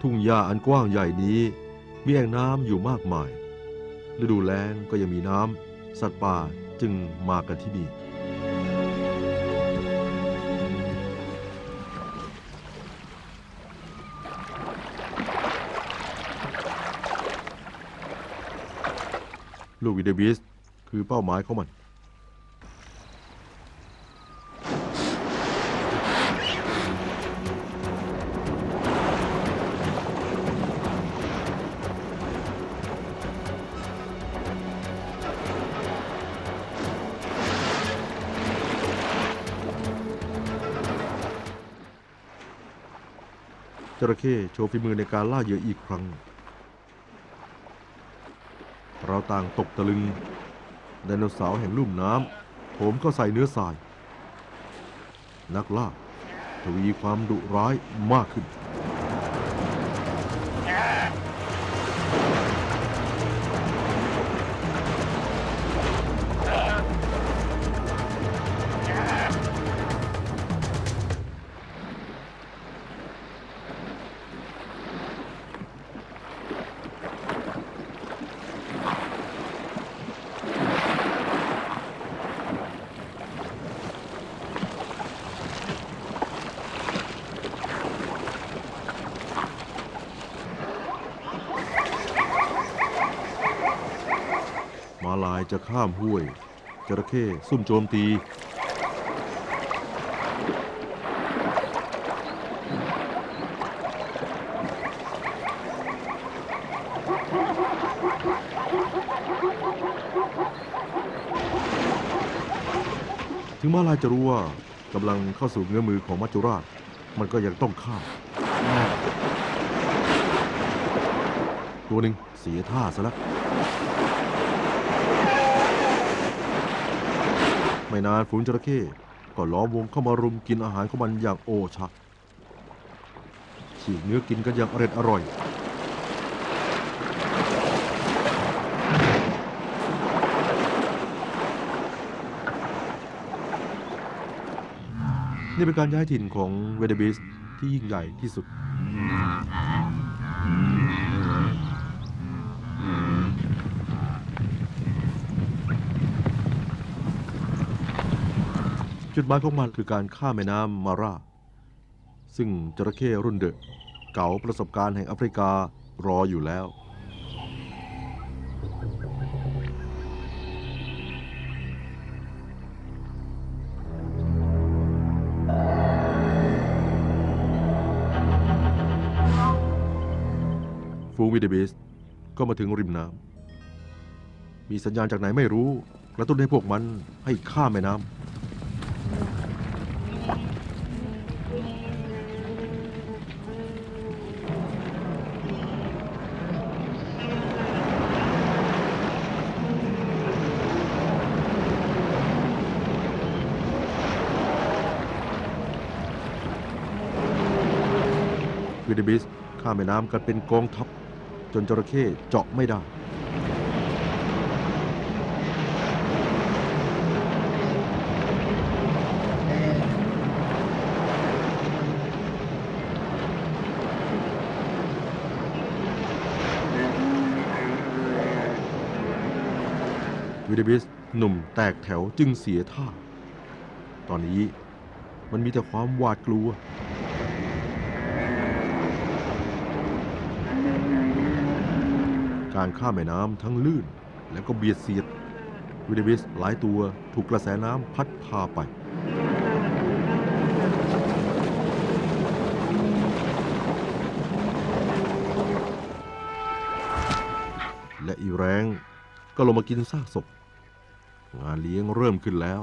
ทุ่งหญ้าอันกว้างใหญ่นี้มีแอ่งน้ำอยู่มากมาย ฤดูแล้งก็ยังมีน้ำ สัตว์ป่าจึงมากันที่นี่ลูกวิเดบิสคือเป้าหมายของมัน จระเข้โชว์ฝีมือในการล่าเหยื่ออีกครั้ง เราต่างตกตะลึงไดโนเสาร์แห่งลุ่มน้ำผมก็ใส่เนื้อทราย นักล่าทวีความดุร้ายมากขึ้นายจะข้ามห้วย จระเข้ซุ่มโจมตี ถึงมาลายจะรู้ว่ากำลังเข้าสู่เงื้อมือของมัจจุราช มันก็ยังต้องข้าม ตัวหนึ่งเสียท่าซะแล้ว ไม่นานฝูงจระเข้ก็ล้อมวงเข้ามารุมกินอาหารของมันอย่างโอชะฉีกเนื้อกินกันอย่างอร็ดอร่อยนี่เป็นการย้ายถิ่นของเวเดบิสที่ยิ่งใหญ่ที่สุด จุดหมายของมันคือการข้ามแม่น้ำมาราซึ่งจระเข้รุ่นเดอะเก่าประสบการณ์แห่งแอฟริการออยู่แล้ว ฟูงวิเดบิสก็มาถึงริมน้ำมีสัญญาณจากไหนไม่รู้ กระตุ้นให้พวกมันให้ข้ามแม่น้ำ วิดบิสข้ามแม่น้ำกันเป็นกองทัพ จนจระเข้เจาะไม่ได้ วิดบิสหนุ่มแตกแถวจึงเสียท่า ตอนนี้มันมีแต่ความหวาดกลัว การข้ามแม่น้ำทั้งลื่น แล้วก็เบียดเสียดวิดบิสหลายตัวถูกกระแสน้ำพัดพาไปและอีแรงก็ลงมากินซากศพ งานเลี้ยงเริ่มขึ้นแล้ว